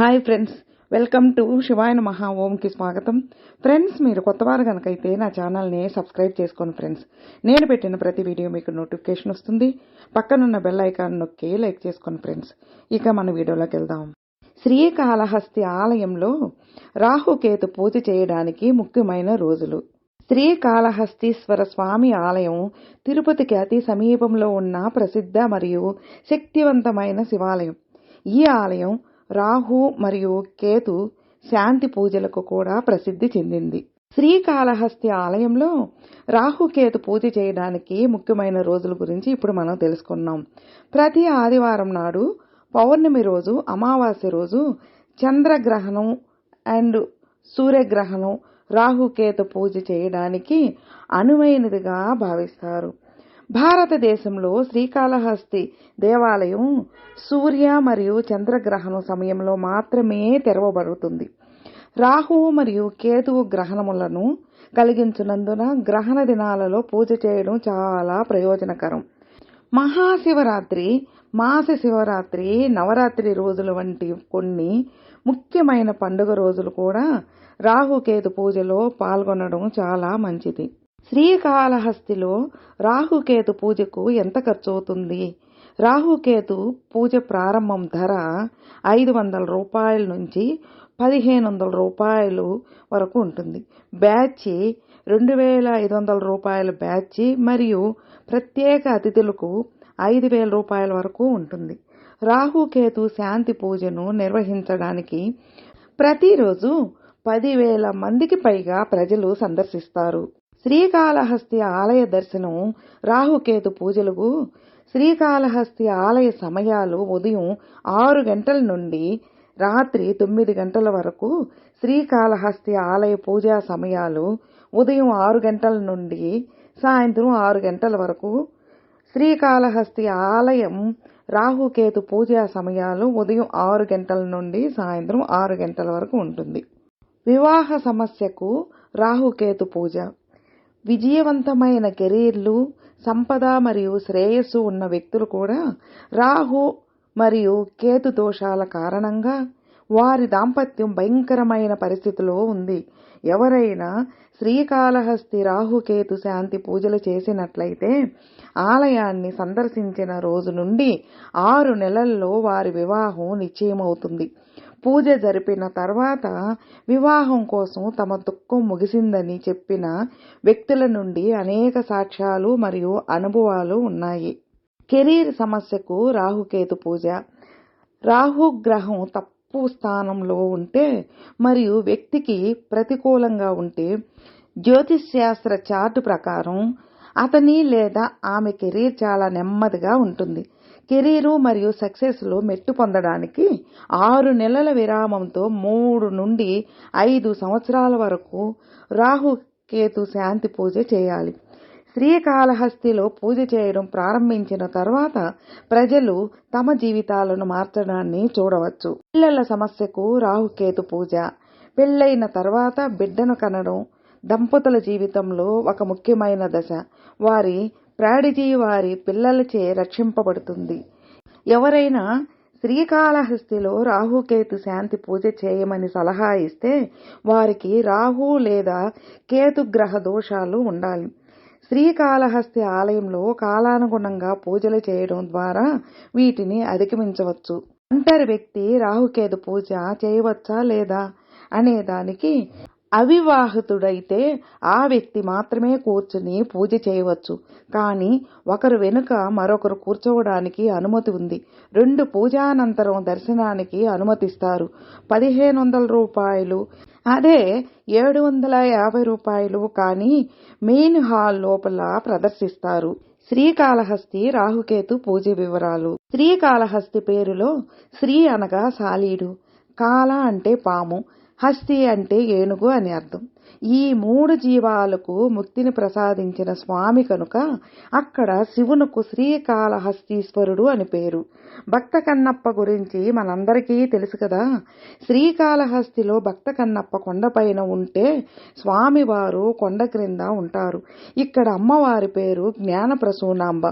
Hi friends welcome to Shivayana Maha ఓంకి స్వాగతం friends మీరు కొత్తవారు కనుకైతే నా ఛానల్ని సబ్స్క్రైబ్ చేసుకోండి ఫ్రెండ్స్ నేను పెట్టిన ప్రతి వీడియో మీకు నోటిఫికేషన్ వస్తుంది. పక్కనున్న బెల్ ఐకాన్ నొక్కి లైక్ చేసుకోండి ఫ్రెండ్స్ ఇక మన వీడియోలోకి వెళ్దాం. శ్రీకాళహస్తి ఆలయంలో రాహుకేతు పూజ చేయడానికి ముఖ్యమైన రోజులు. శ్రీకాళహస్తీశ్వర స్వామి ఆలయం తిరుపతికి అతి సమీపంలో ఉన్న ప్రసిద్ధ మరియు శక్తివంతమైన శివాలయం. ఈ ఆలయం రాహు మరియు కేతు శాంతి పూజలకు కూడా ప్రసిద్ధి చెందింది. శ్రీకాళహస్తి ఆలయంలో రాహుకేతు పూజ చేయడానికి ముఖ్యమైన రోజుల గురించి ఇప్పుడు మనం తెలుసుకున్నాం. ప్రతి ఆదివారం నాడు పౌర్ణమి రోజు అమావాస్య రోజు చంద్రగ్రహణం అండ్ సూర్యగ్రహణం రాహుకేతు పూజ చేయడానికి అనువైనదిగా భావిస్తారు. భారతదేశంలో శ్రీకాళహస్తి దేవాలయం సూర్య మరియు చంద్రగ్రహణం సమయంలో మాత్రమే తెరవబడుతుంది. రాహువు మరియు కేతువు గ్రహణములను కలిగించినందున గ్రహణ దినాలలో పూజ చేయడం చాలా ప్రయోజనకరం. మహాశివరాత్రి మాస శివరాత్రి నవరాత్రి రోజుల వంటి కొన్ని ముఖ్యమైన పండుగ రోజులు కూడా రాహుకేతు పూజలో పాల్గొనడం చాలా మంచిది. శ్రీకాళహస్తిలో రాహుకేతు పూజకు ఎంత ఖర్చు అవుతుంది రాహుకేతు పూజ ప్రారంభం ధర ఐదు వందల రూపాయల నుంచి పదిహేను వందల రూపాయలు వరకు ఉంటుంది. బ్యాచ్ రెండు వేల ఐదు వందల రూపాయల బ్యాచ్ మరియు ప్రత్యేక అతిథులకు ఐదు వేల రూపాయల వరకు ఉంటుంది. రాహుకేతు శాంతి పూజను నిర్వహించడానికి ప్రతిరోజు పదివేల మందికి పైగా ప్రజలు సందర్శిస్తారు. శ్రీకాళహస్తి ఆలయ దర్శనం రాహుకేతు పూజలకు శ్రీకాళహస్తి ఆలయ సమయాలు ఉదయం ఆరు గంటల నుండి రాత్రి తొమ్మిది గంటల వరకు శ్రీకాళహస్తి ఆలయ పూజా సమయాలు ఉదయం ఆరు గంటల నుండి సాయంత్రం ఆరు గంటల వరకు. శ్రీకాళహస్తి ఆలయం రాహుకేతు పూజా సమయాలు ఉదయం ఆరు గంటల నుండి సాయంత్రం ఆరు గంటల వరకు ఉంటుంది. వివాహ సమస్యకు రాహుకేతు పూజ. విజయవంతమైన కెరీర్లు సంపద మరియు శ్రేయస్సు ఉన్న వ్యక్తులు కూడా రాహు మరియు కేతు దోషాల కారణంగా వారి దాంపత్యం భయంకరమైన పరిస్థితిలో ఉంది. ఎవరైనా శ్రీకాళహస్తి రాహుకేతు శాంతి పూజలు చేసినట్లయితే ఆలయాన్ని సందర్శించిన రోజు నుండి ఆరు నెలల్లో వారి వివాహం నిశ్చయమవుతుంది. పూజ జరిపిన తర్వాత వివాహం కోసం తమ దుఃఖం ముగిసిందని చెప్పిన వ్యక్తుల నుండి అనేక సాక్ష్యాలు మరియు అనుభవాలు ఉన్నాయి. కెరీర్ సమస్యకు రాహుకేతు పూజ. రాహుగ్రహం తప్పు స్థానంలో ఉంటే మరియు వ్యక్తికి ప్రతికూలంగా ఉంటే జ్యోతిష్శాస్త్ర చార్టు ప్రకారం అతని లేదా ఆమె కెరీర్ చాలా నెమ్మదిగా ఉంటుంది. కెరీరు మరియు సక్సెస్లో మెట్టు పొందడానికి ఆరు నెలల విరామంతో మూడు నుండి ఐదు సంవత్సరాల వరకు రాహుకేతు శాంతి పూజ చేయాలి. శ్రీకాళహస్తిలో పూజ చేయడం ప్రారంభించిన తర్వాత ప్రజలు తమ జీవితాలను మార్చడాన్ని చూడవచ్చు. పిల్లల సమస్యకు రాహుకేతు పూజ. పెళ్ళైన తర్వాత బిడ్డను కనడం దంపతుల జీవితంలో ఒక ముఖ్యమైన దశ. వారి ప్రాడిజీ వారి పిల్లలచే రక్షింపబడుతుంది. ఎవరైనా శ్రీకాళహస్తిలో రాహుకేతు శాంతి పూజ చేయమని సలహా ఇస్తే వారికి రాహు లేదా కేతు గ్రహ దోషాలు ఉండాలి. శ్రీకాళహస్తి ఆలయంలో కాలానుగుణంగా పూజలు చేయడం ద్వారా వీటిని అధిగమించవచ్చు. అంతర్ వ్యక్తి రాహుకేతు పూజ చేయవచ్చా లేదా అనే దానికి అవివాహితుడైతే ఆ వ్యక్తి మాత్రమే కూర్చుని పూజ చేయవచ్చు. కానీ ఒకరు వెనుక మరొకరు కూర్చోవడానికి అనుమతి ఉంది. రెండు పూజానంతరం దర్శనానికి అనుమతిస్తారు. పదిహేను వందల రూపాయలు. అదే ఏడు వందల యాభై రూపాయలు కానీ మెయిన్ హాల్ లోపల ప్రదర్శిస్తారు. శ్రీకాళహస్తి రాహుకేతు పూజ వివరాలు. శ్రీకాళహస్తి పేరులో శ్రీ అనగా సాలీడు. కాల అంటే పాము. హస్తి అంటే ఏనుగు అని అర్థం. ఈ మూడు జీవాలకు ముక్తిని ప్రసాదించిన స్వామి కనుక అక్కడ శివునకు శ్రీకాళహస్తీశ్వరుడు అని పేరు. భక్త కన్నప్ప గురించి మనందరికీ తెలుసు కదా. శ్రీకాళహస్తిలో భక్త కన్నప్ప కొండపైన ఉంటే స్వామివారు కొండ క్రింద ఉంటారు. ఇక్కడ అమ్మవారి పేరు జ్ఞాన ప్రసూనాంబ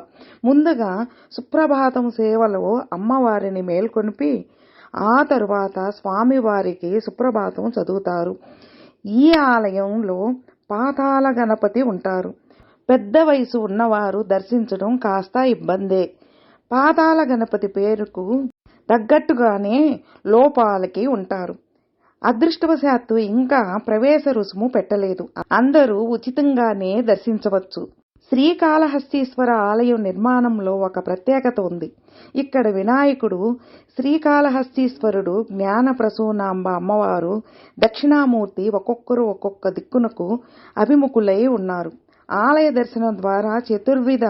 ముందుగా సుప్రభాతం సేవలో అమ్మవారిని మేల్కొనిపి ఆ తరువాత స్వామివారికి సుప్రభాతం చదువుతారు. ఈ ఆలయంలో పాతాళ గణపతి ఉంటారు. పెద్ద వయసు ఉన్నవారు దర్శించడం కాస్త ఇబ్బందే. పాతాళ గణపతి పేరుకు తగ్గట్టుగానే లోపాలకి ఉంటారు. అదృష్టవశాత్తు ఇంకా ప్రవేశ రుసుము పెట్టలేదు. అందరూ ఉచితంగానే దర్శించవచ్చు. శ్రీకాళహస్తీశ్వర ఆలయం నిర్మాణంలో ఒక ప్రత్యేకత ఉంది. ఇక్కడ వినాయకుడు శ్రీకాళహస్తీశ్వరుడు జ్ఞాన ప్రసూనాంబ అమ్మవారు దక్షిణామూర్తి ఒక్కొక్కరు ఒక్కొక్క దిక్కునకు అభిముఖులై ఉన్నారు. ఆలయ దర్శనం ద్వారా చతుర్విధ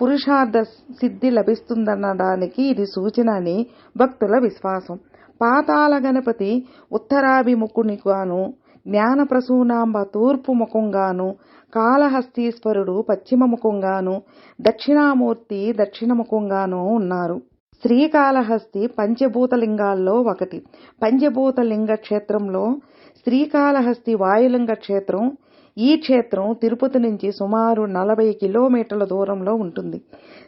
పురుషార్థ సిద్ధి లభిస్తుందనడానికి ఇది సూచన అని భక్తుల విశ్వాసం. పాతాళ గణపతి ఉత్తరాభిముఖునిగాను జ్ఞానప్రసూనాంబ తూర్పు ముఖంగాను కాళహస్తీశ్వరుడు పశ్చిమ ముఖంగాను దక్షిణామూర్తి దక్షిణ ముఖంగాను ఉన్నారు. శ్రీకాళహస్తి పంచభూతలింగాల్లో ఒకటి. పంచభూతలింగ క్షేత్రంలో శ్రీకాళహస్తి వాయులింగ క్షేత్రం ఈ క్షేత్రం తిరుపతి నుంచి సుమారు నలభై కిలోమీటర్ల దూరంలో ఉంటుంది.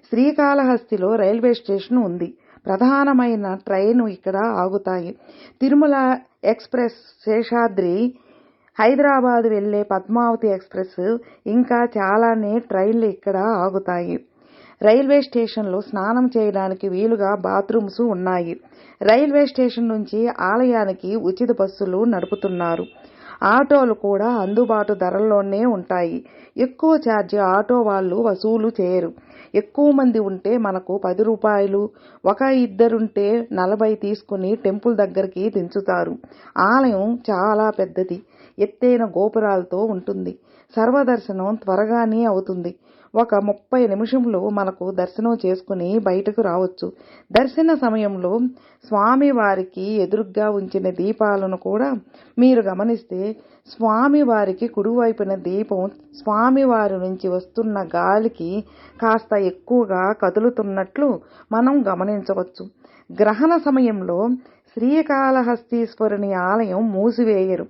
శ్రీకాళహస్తిలో రైల్వే స్టేషన్ ఉంది. ప్రధానమైన ట్రైను ఇక్కడ ఆగుతాయి. తిరుమల ఎక్స్ప్రెస్ శేషాద్రి హైదరాబాద్ వెళ్ళే పద్మావతి ఎక్స్ప్రెస్ ఇంకా చాలానే ట్రైన్లు ఇక్కడ ఆగుతాయి. రైల్వే స్టేషన్లో స్నానం చేయడానికి వీలుగా బాత్రూమ్స్ ఉన్నాయి. రైల్వే స్టేషన్ నుంచి ఆలయానికి ఉచిత బస్సులు నడుపుతున్నారు. ఆటోలు కూడా అందుబాటు ధరల్లోనే ఉంటాయి. ఎక్కువ ఛార్జ్ ఆటో వాళ్ళు వసూలు చేయరు. ఎక్కువ మంది ఉంటే మనకు పది రూపాయలు ఒక ఇద్దరుంటే నలభై తీసుకుని టెంపుల్ దగ్గరికి దించుతారు. ఆలయం చాలా పెద్దది. ఎత్తైన గోపురాలతో ఉంటుంది. సర్వదర్శనం త్వరగానే అవుతుంది. ఒక ముప్పై నిమిషంలో మనకు దర్శనం చేసుకుని బయటకు రావచ్చు. దర్శన సమయంలో స్వామివారికి ఎదురుగ్గా ఉంచిన దీపాలను కూడా మీరు గమనిస్తే స్వామివారికి కుడివైపున దీపం స్వామివారి నుంచి వస్తున్న గాలికి కాస్త ఎక్కువగా కదులుతున్నట్లు మనం గమనించవచ్చు. గ్రహణ సమయంలో శ్రీకాళహస్తీశ్వరుని ఆలయం మూసివేయరు.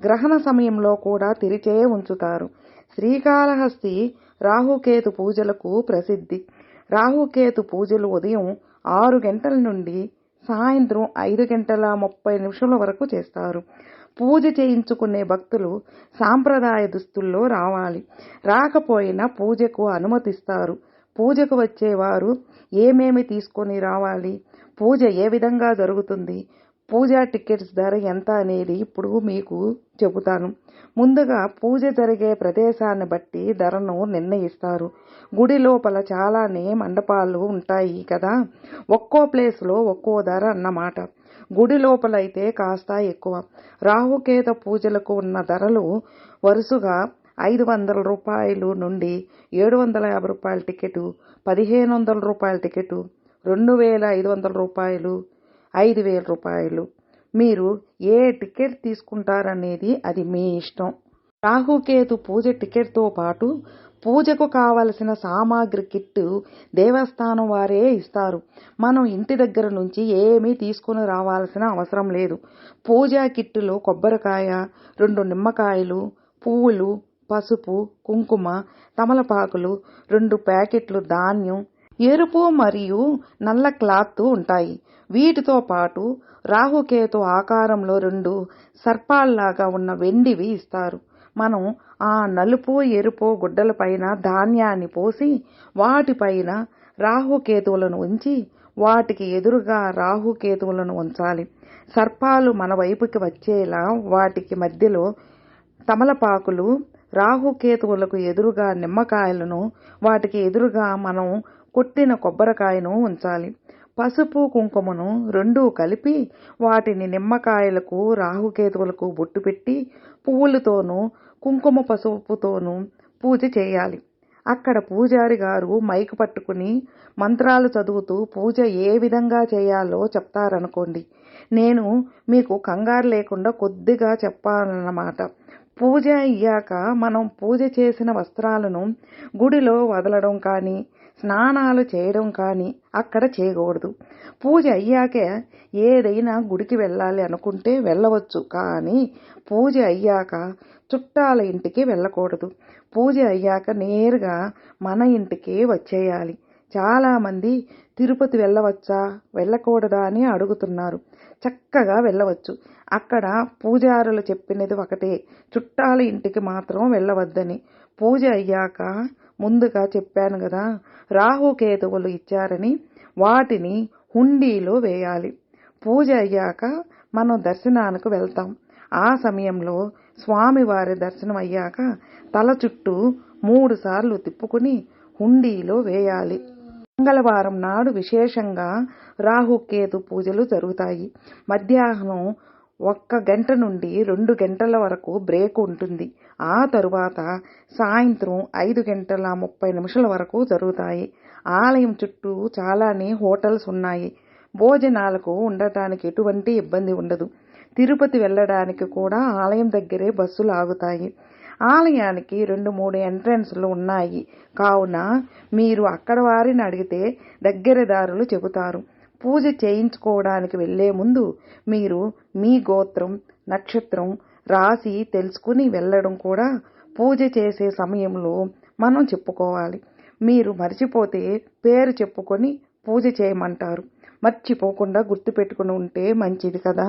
గ్రహణ సమయంలో కూడా తెరిచే ఉంచుతారు. శ్రీకాళహస్తి రాహుకేతు పూజలకు ప్రసిద్ధి. రాహుకేతు పూజలు ఉదయం ఆరు గంటల నుండి సాయంత్రం ఐదు గంటల ముప్పై నిమిషాల వరకు చేస్తారు. పూజ చేయించుకునే భక్తులు సాంప్రదాయ దుస్తుల్లో రావాలి. రాకపోయినా పూజకు అనుమతిస్తారు. పూజకు వచ్చేవారు ఏమేమి తీసుకొని రావాలి? పూజ ఏ విధంగా జరుగుతుంది? పూజా టికెట్స్ ధర ఎంత అనేది ఇప్పుడు మీకు చెబుతాను. ముందుగా పూజ జరిగే ప్రదేశాన్ని బట్టి ధరను నిర్ణయిస్తారు. గుడి లోపల చాలానే మండపాలు ఉంటాయి కదా? ఒక్కో ప్లేస్లో ఒక్కో ధర అన్నమాట. గుడి లోపలైతే కాస్త ఎక్కువ. రాహుకేత పూజలకు ఉన్న ధరలు వరుసగా ఐదు వందల రూపాయలు నుండి ఏడు వందల యాభై రూపాయల టికెట్ పదిహేను వందల రూపాయల టికెట్ రెండు వేల ఐదు వందల రూపాయలు ఐదు వేల రూపాయలు. మీరు ఏ టికెట్ తీసుకుంటారనేది అది మీ ఇష్టం. రాహుకేతు పూజ టికెట్తో పాటు పూజకు కావలసిన సామాగ్రి కిట్ దేవస్థానం వారే ఇస్తారు. మనం ఇంటి దగ్గర నుంచి ఏమీ తీసుకుని రావాల్సిన అవసరం లేదు. పూజా కిట్టులో కొబ్బరికాయ రెండు నిమ్మకాయలు పువ్వులు పసుపు కుంకుమ తమలపాకులు రెండు ప్యాకెట్లు ధాన్యం ఎరుపు మరియు నల్ల క్లాత్ ఉంటాయి. వీటితో పాటు రాహుకేతు ఆకారంలో రెండు సర్పాల్లాగా ఉన్న వెండివి ఇస్తారు. మనం ఆ నలుపు ఎరుపు గుడ్డలపైన ధాన్యాన్ని పోసి వాటిపైన రాహుకేతువులను ఉంచి వాటికి ఎదురుగా రాహుకేతువులను ఉంచాలి. సర్పాలు మన వైపుకి వచ్చేలా వాటికి మధ్యలో తమలపాకులు రాహుకేతువులకు ఎదురుగా నిమ్మకాయలను వాటికి ఎదురుగా మనం కొట్టిన కొబ్బరికాయను ఉంచాలి. పసుపు కుంకుమను రెండూ కలిపి వాటిని నిమ్మకాయలకు రాహుకేతువులకు బొట్టు పెట్టి పువ్వులతోనూ కుంకుమ పసుపుతోనూ పూజ చేయాలి. అక్కడ పూజారి గారు మైక్ పట్టుకుని మంత్రాలు చదువుతూ పూజ ఏ విధంగా చేయాలో చెప్తారనుకోండి. నేను మీకు కంగారు లేకుండా కొద్దిగా చెప్పాలన్నమాట. పూజ అయ్యాక మనం పూజ చేసిన వస్త్రాలను గుడిలో వదలడం కానీ స్నానాలు చేయడం కానీ అక్కడ చేయకూడదు. పూజ అయ్యాక ఏదైనా గుడికి వెళ్ళాలి అనుకుంటే వెళ్ళవచ్చు కానీ పూజ అయ్యాక చుట్టాల ఇంటికి వెళ్ళకూడదు. పూజ అయ్యాక నేరుగా మన ఇంటికి వచ్చేయాలి. చాలామంది తిరుపతి వెళ్ళవచ్చా వెళ్ళకూడదా అని అడుగుతున్నారు. చక్కగా వెళ్ళవచ్చు. అక్కడ పూజారులు చెప్పినది ఒకటే చుట్టాల ఇంటికి మాత్రం వెళ్ళవద్దని. పూజ అయ్యాక ముందుగా చెప్పాను కదా రాహుకేతువులు ఇచ్చారని వాటిని హుండీలో వేయాలి. పూజ అయ్యాక మనం దర్శనానికి వెళ్తాం. ఆ సమయంలో స్వామివారి దర్శనం అయ్యాక తల చుట్టూ మూడు సార్లు తిప్పుకుని హుండీలో వేయాలి. మంగళవారం నాడు విశేషంగా రాహుకేతు పూజలు జరుగుతాయి. మధ్యాహ్నం ఒక్క గంట నుండి రెండు గంటల వరకు బ్రేక్ ఉంటుంది. ఆ తరువాత సాయంత్రం ఐదు గంటల ముప్పై నిమిషాల వరకు జరుగుతాయి. ఆలయం చుట్టూ చాలానే హోటల్స్ ఉన్నాయి. భోజనాలకు ఉండటానికి ఎటువంటి ఇబ్బంది ఉండదు. తిరుపతి వెళ్ళడానికి కూడా ఆలయం దగ్గరే బస్సులు ఆగుతాయి. ఆలయానికి రెండు మూడు ఎంట్రన్స్లు ఉన్నాయి. కావున మీరు అక్కడ వారిని అడిగితే దగ్గర దారులు చెబుతారు. పూజ చేయించుకోవడానికి వెళ్ళే ముందు మీరు మీ గోత్రం నక్షత్రం రాసి తెలుసుకుని వెళ్ళడం కూడా పూజ చేసే సమయంలో మనం చెప్పుకోవాలి. మీరు మర్చిపోతే పేరు చెప్పుకొని పూజ చేయమంటారు. మర్చిపోకుండా గుర్తుపెట్టుకుని ఉంటే మంచిది కదా.